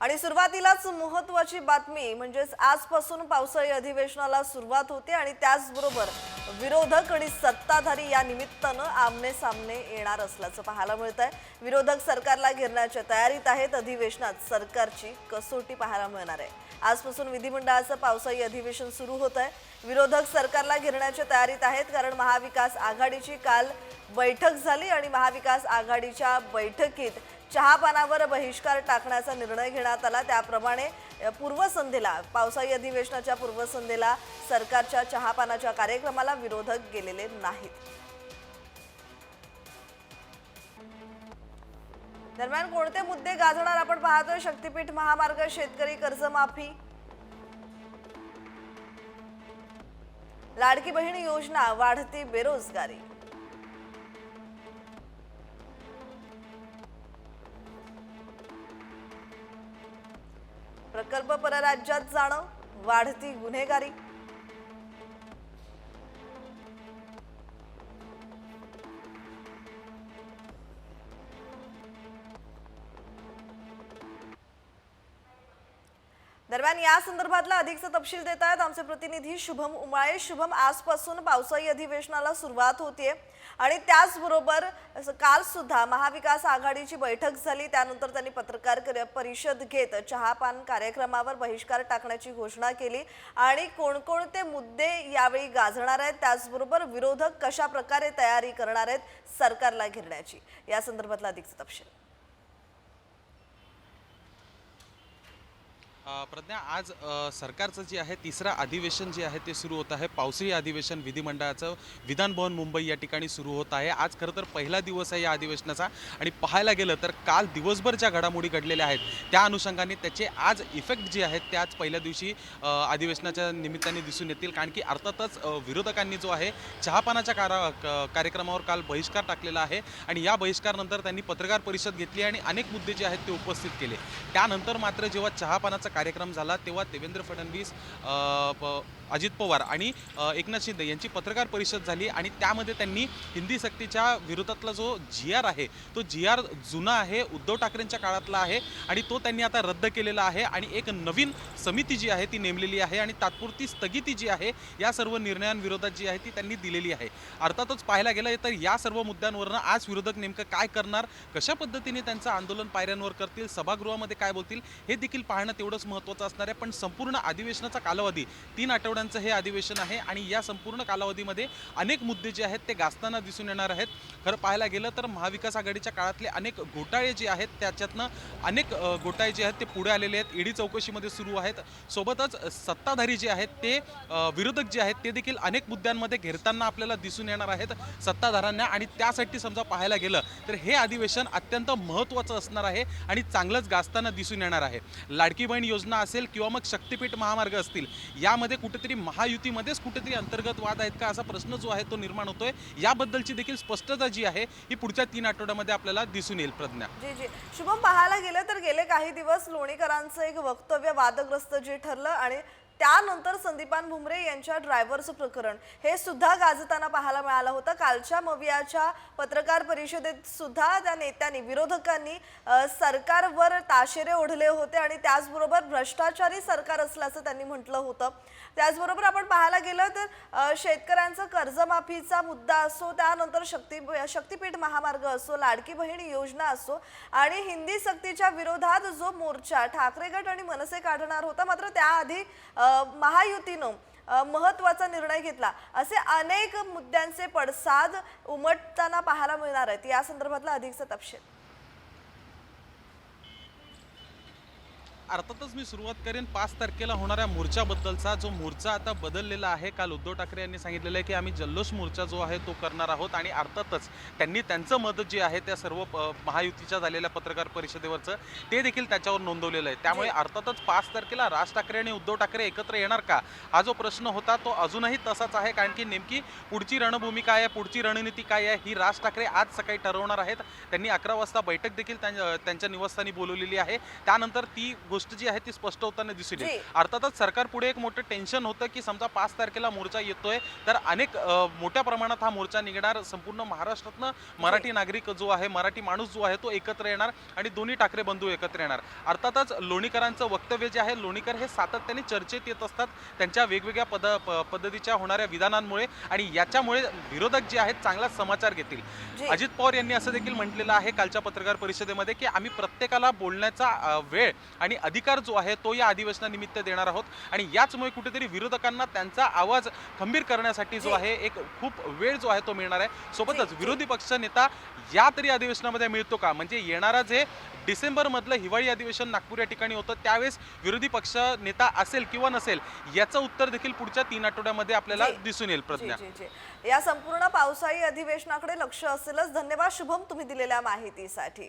आणि सुरुवातीलाच महत्वाची बातमी म्हणजेच आजपासून पावसाळी अधिवेशनाला सुरुवात होते आणि त्याचबरोबर विरोधक आणि सत्ताधारी या निमित्तानं आमने सामने येणार असल्याचं पाहायला मिळत आहे विरोधक सरकारला घेरण्याच्या तयारीत आहेत. अधिवेशनात सरकारची कसोटी पाहायला मिळणार आहे. आजपासून विधिमंडळाचं पावसाळी अधिवेशन सुरू होत आहे विरोधक सरकारला घेरण्याच्या तयारीत आहेत कारण महाविकास आघाडीची काल बैठक झाली आणि महाविकास आघाडीच्या बैठकीत चहापानावर बहिष्कार टाकण्याचा निर्णय घेण्यात आला. त्याप्रमाणे पूर्वसंध्येला पावसाळी अधिवेशनाच्या पूर्वसंध्येला सरकारच्या चहापानाच्या कार्यक्रमाला विरोधक गेलेले नाहीत. दरम्यान कोणते मुद्दे गाजणार आपण पाहतोय? शक्तीपीठ महामार्ग शेतकरी कर्जमाफी. लाडकी बहीण योजना वाढती बेरोजगारी. प्रकल्प परराज्यात जाणं वाढती गुन्हेगारी. दरम्यान या संदर्भातला अधिकचा तपशील देत आहेत आमचे प्रतिनिधी शुभम उमाळे. शुभम आजपासून पावसाळी अधिवेशनाला सुरुवात होतीये. आणि त्याचबरोबर काल सुद्धा महाविकास आघाडीची बैठक झाली. त्यानंतर त्यांनी पत्रकार परिषद घेत चहापान कार्यक्रमावर बहिष्कार टाकण्याची घोषणा केली. आणि कोणकोणते मुद्दे यावेळी गाजणार आहेत त्याचबरोबर विरोधक कशा प्रकारे तयारी करणार आहेत सरकारला घेरण्याची. या संदर्भातला अधिकचा तपशील. प्रज्ञा आज सरकारचं जे आहे तिसरं अधिवेशन जे आहे ते सुरू होत आहे. पावसाळी अधिवेशन विधिमंडळाचं विधान भवन मुंबई या ठिकाणी सुरू होत आहे. आज खरं तर पहिला दिवस आहे या अधिवेशनाचा आणि पाहायला गेलं तर काल दिवसभर ज्या घडामोडी घडलेल्या आहेत. त्या अनुषंगाने त्याचे आज इफेक्ट जे आहेत ते आज पहिल्या दिवशी अधिवेशनाच्या निमित्ताने दिसून येतील. कारण की अर्थातच विरोधकांनी जो आहे चहापानाच्या कारा क- कार्यक्रमावर काल बहिष्कार टाकलेला आहे आणि या बहिष्कारानंतर त्यांनी पत्रकार परिषद घेतली आणि अनेक मुद्दे जे आहेत ते उपस्थित केले. त्यानंतर मात्र जेव्हा चहापानाचा कार्यक्रम झाला तेव्हा देवेंद्र फडणवीस प- अजित पवार आणि एकनाथ शिंदे यांची पत्रकार परिषद झाली आणि त्यामध्ये त्यांनी हिंदी सक्तीच्या विरोधातला जो जी आर आहे तो जी आर जुना आहे उद्धव ठाकरेंच्या काळातला आहे आणि तो त्यांनी आता रद्द केलेला आहे आणि एक नवीन समिती जी आहे ती नेमलेली आहे आणि तात्पुरती स्थगिती जी आहे या सर्व निर्णयांविरोधात जी आहे ती त्यांनी दिलेली आहे. अर्थातच पाहायला गेलं तर या सर्व मुद्द्यांवरनं आज विरोधक नेमकं काय करणार कशा पद्धतीने त्यांचं आंदोलन पायऱ्यांवर करतील सभागृहामध्ये काय बोलतील हे देखील पाहणं तेवढंच महत्त्वाचं असणार आहे. पण संपूर्ण अधिवेशनाचा कालावधी तीन आठवड्यांचं हे अधिवेशन आहे आणि या संपूर्ण कालावधीमध्ये अनेक मुद्दे जे आहेत ते गाजताना दिसून येणार आहेत. खरं पाहायला गेलं तर महाविकास आघाडीच्या काळातले अनेक घोटाळे जे आहेत त्याच्यातनं अनेक घोटाळे जे आहेत ते पुढे आलेले आहेत. ईडी चौकशीमध्ये सुरू आहेत. सोबतच सत्ताधारी जे आहेत ते विरोधक जे आहेत ते देखील अनेक मुद्द्यांमध्ये घेरताना आपल्याला दिसून येणार आहेत सत्ताधाऱ्यांना. आणि त्यासाठी समजा पाहायला गेलं तर हे अधिवेशन अत्यंत महत्त्वाचं असणार आहे आणि चांगलंच गाजताना दिसून येणार आहे. लाडकी बहीण योजना असेल किंवा मग शक्तीपीठ महामार्ग असतील यामध्ये कुठेतरी महायुतीमध्येच कुठेतरी अंतर्गत वाद आहेत का असा प्रश्न जो आहे तो निर्माण होतोय याबद्दलची देखील स्पष्टता जी आहे ही पुढच्या तीन आठवड्यामध्ये आपल्याला दिसून येईल प्रज्ञा. जी जी. शुभम पाहायला गेलं तर गेले काही दिवस लोणीकरांचं एक वक्तव्य वादग्रस्त जे ठरलं आणि त्यानंतर संदीपान भुमरे यांच्या ड्रायव्हरचं प्रकरण. हे सुद्धा गाजताना पाहायला मिळालं होतं. कालच्या मवियाच्या पत्रकार परिषदेत सुद्धा त्या नेत्यांनी विरोधकांनी सरकारवर ताशेरे ओढले होते आणि त्याचबरोबर भ्रष्टाचारी सरकार असल्याचं त्यांनी म्हटलं होतं. त्याचबरोबर आपण पाहायला गेलं तर शेतकऱ्यांचं कर्जमाफीचा मुद्दा असो त्यानंतर शक्ती शक्तीपीठ महामार्ग असो लाडकी बहीण योजना असो आणि हिंदी सक्तीच्या विरोधात जो मोर्चा ठाकरे गट आणि मनसे काढणार होता मात्र त्याआधी महायुतीनं महत्त्वाचा महत्त्वाचा निर्णय घेतला. असे अनेक मुद्द्यांचे पडसाद उमटताना पाहायला मिळणार आहेत. या संदर्भातला अधिकचा तपशील. अर्थातच मी सुरुवात करेन पाच तारखेला होणाऱ्या मोर्चाबद्दलचा. जो मोर्चा आता बदललेला आहे काल उद्धव ठाकरे यांनी सांगितलेलं आहे की आम्ही जल्लोष मोर्चा जो आहे तो करणार आहोत आणि अर्थातच त्यांनी त्यांचं मत जे आहे त्या सर्व महायुतीच्या झालेल्या पत्रकार परिषदेवरचं ते देखील त्याच्यावर नोंदवलेलं आहे. त्यामुळे अर्थातच पाच तारखेला राज ठाकरे आणि उद्धव ठाकरे एकत्र येणार का? हा जो प्रश्न होता तो अजूनही तसाच आहे कारण की नेमकी पुढची रणभूमी काय आहे पुढची रणनीती काय आहे ही राज ठाकरे आज सकाळी ठरवणार आहेत. त्यांनी अकरा वाजता बैठक देखील त्यां- त्यांच्या निवासस्थानी बोलवलेली आहे. त्यानंतर ती गोष्ट जी आहे ती स्पष्ट होताना दिसून येईल. अर्थातच सरकार पुढे एक मोठं टेन्शन होतं की समजा पाच तारखेला मोर्चा येतोय तर अनेक मोठ्या प्रमाणात हा मोर्चा निघणार. संपूर्ण महाराष्ट्रातनं मराठी नागरिक जो आहे मराठी माणूस जो आहे तो एकत्र येणार आणि दोन्ही ठाकरे बंधू एकत्र येणार. अर्थातच लोणीकरांचं वक्तव्य जे आहे लोणीकर हे सातत्याने चर्चेत येत असतात. त्यांच्या वेगवेगळ्या पद पद्धतीच्या होणाऱ्या विधानांमुळे आणि याच्यामुळे विरोधक जे आहेत चांगला समाचार घेतील. अजित पवार यांनी असं देखील म्हटलेलं आहे कालच्या पत्रकार परिषदेमध्ये की आम्ही प्रत्येकाला बोलण्याचा वेळ आणि अधिकार जो आहे तो या अधिवेशनानिमित्त देणार आहोत आणि याचमुळे कुठेतरी विरोधकांना त्यांचा आवाज खंबीर करण्यासाठी जो. आहे एक खूप वेळ जो आहे तो मिळणार आहे सोबतच. विरोधी पक्ष नेता या तरी अधिवेशनामध्ये मिळतो का म्हणजे येणारा जे डिसेंबर मधलं हिवाळी अधिवेशन नागपूर या ठिकाणी होतं त्यावेळेस विरोधी पक्ष नेता असेल किंवा नसेल याचं उत्तर देखील पुढच्या तीन आठवड्यामध्ये आपल्याला. दिसून येईल प्रज्ञा या संपूर्ण पावसाळी अधिवेशनाकडे लक्ष असेलच धन्यवाद शुभम तुम्ही दिलेल्या माहितीसाठी